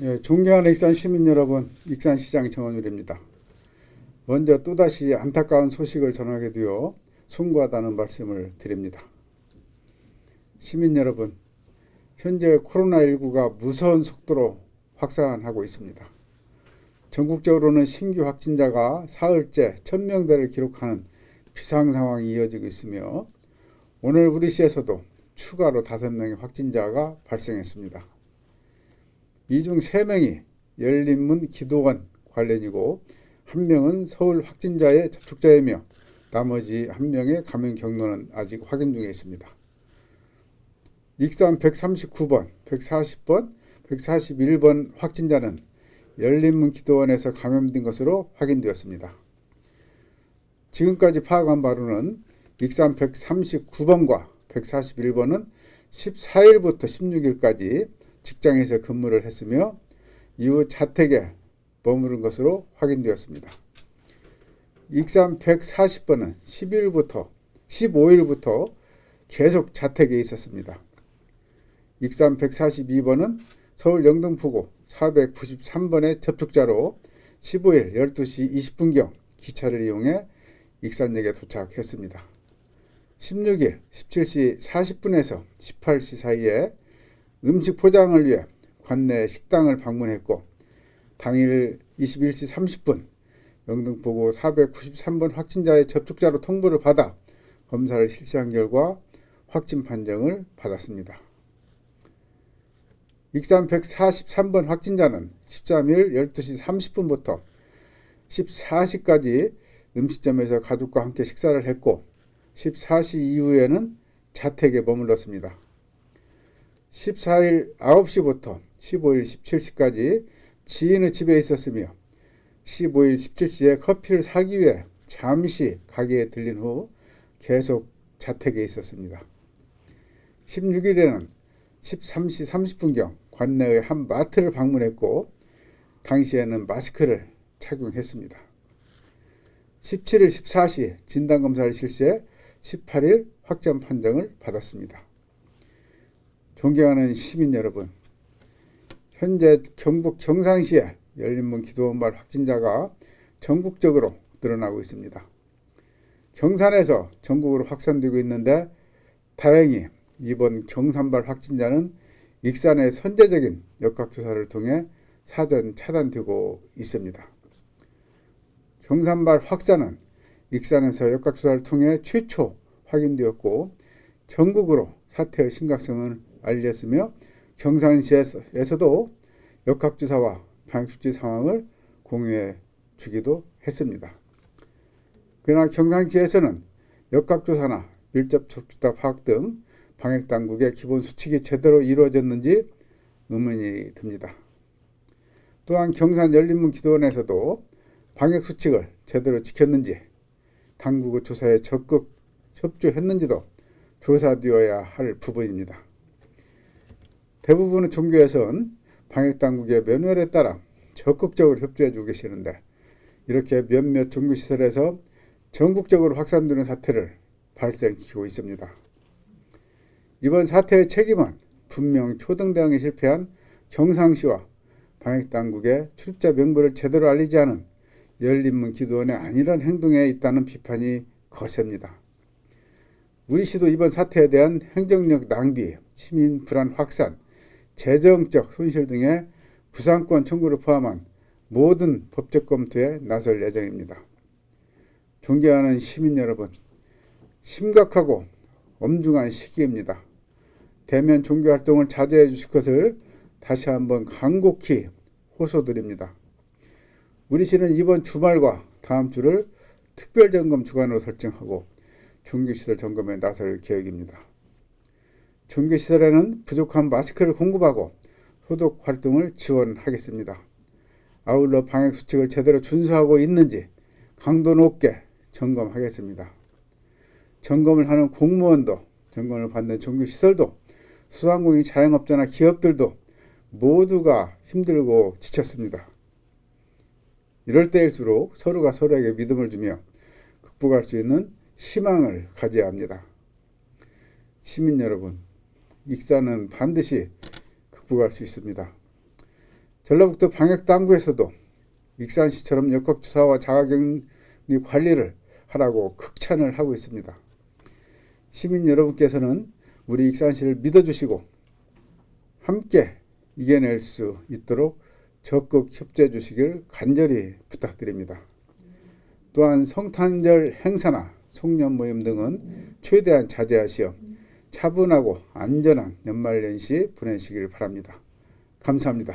예, 존경하는 익산 시민 여러분, 익산시장 정원율입니다. 먼저 또다시 안타까운 소식을 전하게 되어 송구하다는 말씀을 드립니다. 시민 여러분, 현재 코로나19가 무서운 속도로 확산하고 있습니다. 전국적으로는 신규 확진자가 사흘째 1000명대를 기록하는 비상 상황이 이어지고 있으며 오늘 우리 시에서도 추가로 5명의 확진자가 발생했습니다. 이중 3명이 열린문 기도원 관련이고 한 명은 서울 확진자의 접촉자이며 나머지 한 명의 감염 경로는 아직 확인 중에 있습니다. 익산 139번, 140번, 141번 확진자는 열린문 기도원에서 감염된 것으로 확인되었습니다. 지금까지 파악한 바로는 익산 139번과 141번은 14일부터 16일까지 직장에서 근무를 했으며 이후 자택에 머무른 것으로 확인되었습니다. 익산 140번은 10일부터 15일부터 계속 자택에 있었습니다. 익산 142번은 서울 영등포구 493번의 접촉자로 15일 12시 20분경 기차를 이용해 익산역에 도착했습니다. 16일 17시 40분에서 18시 사이에 음식 포장을 위해 관내 식당을 방문했고 당일 21시 30분 영등포구 493번 확진자의 접촉자로 통보를 받아 검사를 실시한 결과 확진 판정을 받았습니다. 익산 143번 확진자는 13일 12시 30분부터 14시까지 음식점에서 가족과 함께 식사를 했고 14시 이후에는 자택에 머물렀습니다. 14일 9시부터 15일 17시까지 지인의 집에 있었으며 15일 17시에 커피를 사기 위해 잠시 가게에 들린 후 계속 자택에 있었습니다. 16일에는 13시 30분경 관내의 한 마트를 방문했고 당시에는 마스크를 착용했습니다. 17일 14시 진단검사를 실시해 18일 확정 판정을 받았습니다. 존경하는 시민 여러분, 현재 경북 정상시에 열린문 기도원발 확진자가 전국적으로 늘어나고 있습니다. 경산에서 전국으로 확산되고 있는데 다행히 이번 경산발 확진자는 익산의 선제적인 역학조사를 통해 사전 차단되고 있습니다. 경산발 확산은 익산에서 역학조사를 통해 최초 확인되었고 전국으로 사태의 심각성을 알렸으며 경산시에서도 역학조사와 방역수치 상황을 공유해 주기도 했습니다. 그러나 경상시에서는 역학조사나 밀접 접촉자 파악 등 방역당국의 기본 수칙이 제대로 이루어졌는지 의문이 듭니다. 또한 경산 열린문 기도원에서도 방역 수칙을 제대로 지켰는지 당국의 조사에 적극 협조했는지도 조사되어야 할 부분입니다. 대부분의 종교에서는 방역당국의 면회에 따라 적극적으로 협조해주고 계시는데 이렇게 몇몇 종교시설에서 전국적으로 확산되는 사태를 발생시키고 있습니다. 이번 사태의 책임은 분명 초등 대응에 실패한 경상시와 방역당국의 출입자 명부를 제대로 알리지 않은 열린문 기도원의 안일한 행동에 있다는 비판이 거셉니다. 우리 시도 이번 사태에 대한 행정력 낭비, 시민 불안 확산, 재정적 손실 등의 부상권 청구를 포함한 모든 법적 검토에 나설 예정입니다. 존경하는 시민 여러분, 심각하고 엄중한 시기입니다. 대면 종교 활동을 자제해 주실 것을 다시 한번 간곡히 호소드립니다. 우리 시는 이번 주말과 다음 주를 특별 점검 주간으로 설정하고 종교시설 점검에 나설 계획입니다. 종교시설에는 부족한 마스크를 공급하고 소독 활동을 지원하겠습니다. 아울러 방역 수칙을 제대로 준수하고 있는지 강도 높게 점검하겠습니다. 점검을 하는 공무원도 점검을 받는 종교시설도 소상공인 자영업자나 기업들도 모두가 힘들고 지쳤습니다. 이럴 때일수록 서로가 서로에게 믿음을 주며 극복할 수 있는 희망을 가져야 합니다. 시민 여러분, 익산은 반드시 극복할 수 있습니다. 전라북도 방역당국에서도 익산시처럼 역학조사와 자가격리 관리를 하라고 극찬을 하고 있습니다. 시민 여러분께서는 우리 익산시를 믿어주시고 함께 이겨낼 수 있도록 적극 협조해 주시길 간절히 부탁드립니다. 또한 성탄절 행사나 송년 모임 등은 최대한 자제하시어 차분하고 안전한 연말연시 보내시길 바랍니다. 감사합니다.